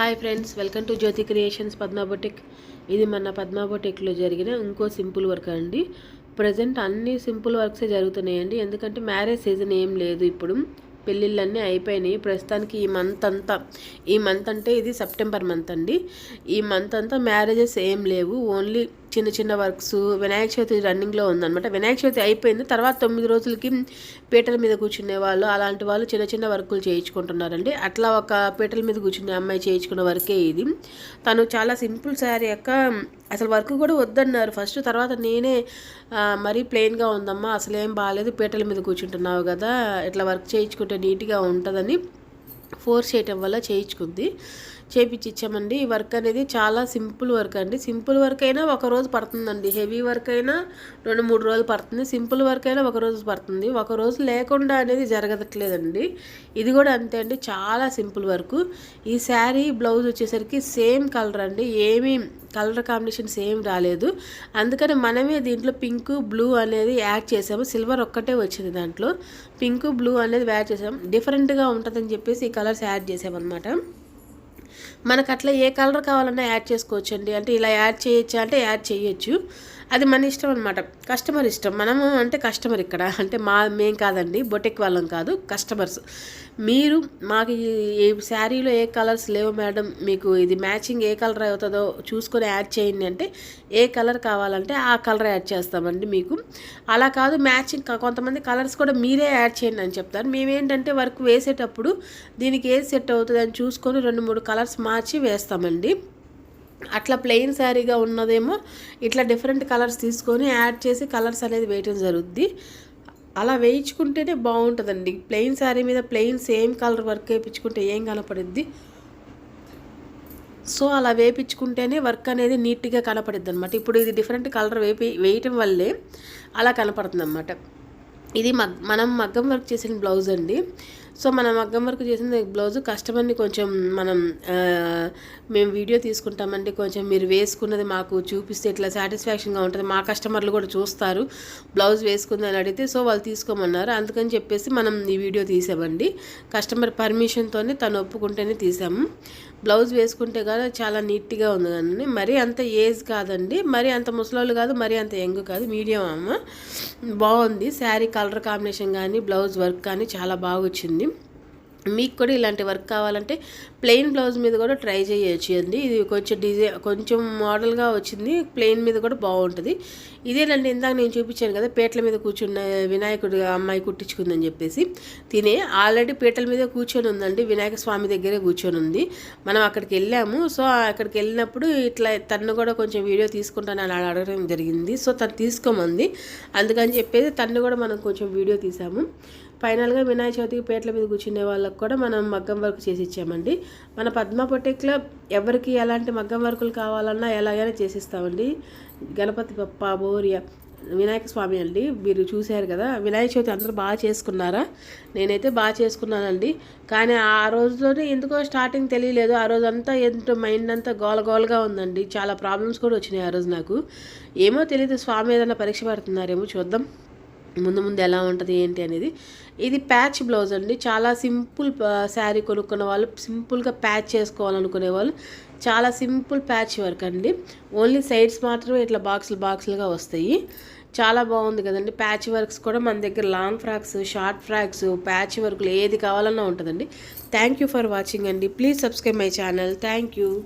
Hi friends welcome to Jyoti creations Padma boutique ఇది మన పద్మాబొటిక్లో జరిగిన ఇంకో సింపుల్ వర్క్ అండి. ప్రజెంట్ అన్ని సింపుల్ వర్క్సే జరుగుతున్నాయండి. ఎందుకంటే మ్యారేజ్ సీజన్ ఏం లేదు ఇప్పుడు. పెళ్ళిళ్ళన్నీ అయిపోయినాయి. ప్రస్తుతానికి ఈ మంత్ అంతా ఈ మంత్ అంటే ఇది సెప్టెంబర్ మంత్ అండి. ఈ మంత్ అంతా మ్యారేజెస్ ఏం లేవు. ఓన్లీ చిన్న చిన్న వర్క్స్ వినాయక చవితి రన్నింగ్లో ఉందనమాట వినాయక చవితి అయిపోయింది. తర్వాత తొమ్మిది రోజులకి పీటల మీద కూర్చునే వాళ్ళు అలాంటి వాళ్ళు చిన్న చిన్న వర్కులు చేయించుకుంటున్నారండి. అట్లా ఒక పీటల మీద కూర్చునే అమ్మాయి చేయించుకున్న వర్కే ఇది. తను చాలా సింపుల్ శారీ యొక్క అసలు వర్క్ కూడా వద్దన్నారు. ఫస్ట్ తర్వాత నేనే మరీ ప్లెయిన్గా ఉందమ్మా అసలు ఏం బాగాలేదు పీటల మీద కూర్చుంటున్నావు కదా ఇట్లా వర్క్ చేయించుకుంటే నీట్గా ఉంటుందని ఫోర్స్ చేయటం వల్ల చేయించుకుంది. చేపించి ఇచ్చామండి ఈ వర్క్ అనేది చాలా సింపుల్ వర్క్ అండి. సింపుల్ వర్క్ అయినా ఒక రోజు పడుతుందండి. హెవీ వర్క్ అయినా రెండు మూడు రోజులు పడుతుంది. సింపుల్ వర్క్ అయినా ఒక రోజు పడుతుంది. ఒక రోజు లేకుండా అనేది జరగట్లేదండి. ఇది కూడా అంతే అండి. చాలా సింపుల్ వర్క్. ఈ శారీ బ్లౌజ్ వచ్చేసరికి సేమ్ కలర్ అండి. ఏమీ కలర్ కాంబినేషన్ సేమ్ రాలేదు. అందుకని మనమే దీంట్లో పింక్ బ్లూ అనేది యాడ్ చేసాము. సిల్వర్ ఒక్కటే వచ్చింది దాంట్లో. పింక్ బ్లూ అనేది యాడ్ చేసాము డిఫరెంట్గా ఉంటుందని చెప్పేసి ఈ కలర్స్ యాడ్ చేసామన్నమాట. మనకు అట్లా ఏ కలర్ కావాలన్నా యాడ్ చేసుకోవచ్చండి. అంటే ఇలా యాడ్ చేయొచ్చా అంటే యాడ్ చేయొచ్చు. అది మన ఇష్టం అనమాట కస్టమర్ ఇష్టం. మనము అంటే కస్టమర్ ఇక్కడ. అంటే మా మేం కాదండి. బొటెక్ వాళ్ళం కాదు. కస్టమర్స్. మీరు మాకు ఈ శారీలో ఏ కలర్స్ లేవు మేడం. మీకు ఇది మ్యాచింగ్ ఏ కలర్ అవుతుందో చూసుకొని యాడ్ చేయండి అంటే ఏ కలర్ కావాలంటే ఆ కలర్ యాడ్ చేస్తామండి మీకు. అలా కాదు మ్యాచింగ్ కొంతమంది కలర్స్ కూడా మీరే యాడ్ చేయండి అని చెప్తారు. మేమేంటంటే వర్క్ వేసేటప్పుడు దీనికి ఏది సెట్ అవుతుంది అని చూసుకొని రెండు మూడు కలర్స్ మార్చి వేస్తామండి. అట్లా ప్లెయిన్ శారీగా ఉన్నదేమో ఇట్లా డిఫరెంట్ కలర్స్ తీసుకొని యాడ్ చేసి కలర్స్ అనేది వేయటం జరుగుద్ది. అలా వేయించుకుంటేనే బాగుంటుందండి. ప్లెయిన్ శారీ మీద ప్లెయిన్ సేమ్ కలర్ వర్క్ వేయించుకుంటే ఏం కనపడుద్ది? సో అలా వేపించుకుంటేనే వర్క్ అనేది నీట్గా కనపడుద్ది అనమాట ఇప్పుడు ఇది డిఫరెంట్ కలర్ వేపి వేయటం వల్లే అలా కనపడుతుంది అనమాట ఇది మగ్ మనం మగ్గం వర్క్ చేసిన బ్లౌజ్ అండి. సో మనం మగ్గం వర్క్ చేసిన బ్లౌజ్ కస్టమర్ని కొంచెం మనం మేము వీడియో తీసుకుంటామండి కొంచెం మీరు వేసుకున్నది మాకు చూపిస్తే ఇట్లా సాటిస్ఫాక్షన్గా ఉంటుంది మా కస్టమర్లు కూడా చూస్తారు బ్లౌజ్ వేసుకుందని అడిగితే సో వాళ్ళు తీసుకోమన్నారు. అందుకని చెప్పేసి మనం ఈ వీడియో తీసామండి. కస్టమర్ పర్మిషన్తోనే తను ఒప్పుకుంటేనే తీసాము బ్లౌజ్ వేసుకుంటే కదా చాలా నీట్గా ఉంది కానీ మరీ అంత ఏజ్ కాదండి. మరీ అంత ముసలోళ్ళు కాదు మరీ అంత యంగ్ కాదు మీడియం అమ్మ. బాగుంది. శారీ కలర్ కాంబినేషన్ కానీ బ్లౌజ్ వర్క్ కానీ చాలా బాగా వచ్చింది. మీకు కూడా ఇలాంటి వర్క్ కావాలంటే ప్లెయిన్ బ్లౌజ్ మీద కూడా ట్రై చేయొచ్చు అండి. ఇది కొంచెం డిజైన్ కొంచెం మోడల్గా వచ్చింది ప్లెయిన్ మీద కూడా బాగుంటుంది. ఇదేనండి ఇందాక నేను చూపించాను కదా పీటల మీద కూర్చున్న వినాయకుడు అమ్మాయి కుట్టించుకుందని చెప్పేసి. తినే ఆల్రెడీ పీటల మీద కూర్చొని ఉందండి వినాయక స్వామి దగ్గరే కూర్చొని ఉంది. మనం అక్కడికి వెళ్ళాము సో అక్కడికి వెళ్ళినప్పుడు ఇట్లా తను కూడా కొంచెం వీడియో తీసుకుంటాను అని అడగడం జరిగింది. సో తను తీసుకోమంది. అందుకని చెప్పేసి తను కూడా మనం కొంచెం వీడియో తీసాము. ఫైనల్గా వినాయక చవితికి పేట్ల మీద కూర్చునే వాళ్ళకు కూడా మనం మగ్గం వర్క్ చేసి ఇచ్చామండి. మన పద్మ పొటెక్లో ఎవరికి ఎలాంటి మగ్గం వర్కులు కావాలన్నా ఎలాగైనా చేసిస్తామండి. గణపతి పప్ప బోరియ వినాయక స్వామి అండి. మీరు చూశారు కదా వినాయక చవితి అందరూ బాగా చేసుకున్నారా? నేనైతే బాగా చేసుకున్నానండి. కానీ ఆ రోజులోనే ఎందుకో స్టార్టింగ్ తెలియలేదు. ఆ రోజు అంతా మైండ్ అంతా గోల గోలగా ఉందండి. చాలా ప్రాబ్లమ్స్ కూడా వచ్చినాయి ఆ రోజు నాకు. ఏమో తెలియదు స్వామి ఏదైనా పరీక్ష పడుతున్నారేమో చూద్దాం. ముందు ముందు ఎలా ఉంటుంది ఏంటి అనేది. ఇది ప్యాచ్ బ్లౌజ్ అండి. చాలా సింపుల్ శారీ కొనుక్కున్న వాళ్ళు సింపుల్గా ప్యాచ్ చేసుకోవాలనుకునే వాళ్ళు చాలా సింపుల్ ప్యాచ్ వర్క్ అండి. ఓన్లీ సైడ్స్ మాత్రమే ఇట్లా బాక్సులు బాక్సులుగా వస్తాయి. చాలా బాగుంది కదండి. ప్యాచ్ వర్క్స్ కూడా మన దగ్గర long frocks short frocks patch వర్క్లు ఏది కావాలన్నా ఉంటుందండి. థ్యాంక్ యూ ఫర్ వాచింగ్ అండి. Please subscribe my channel. Thank you.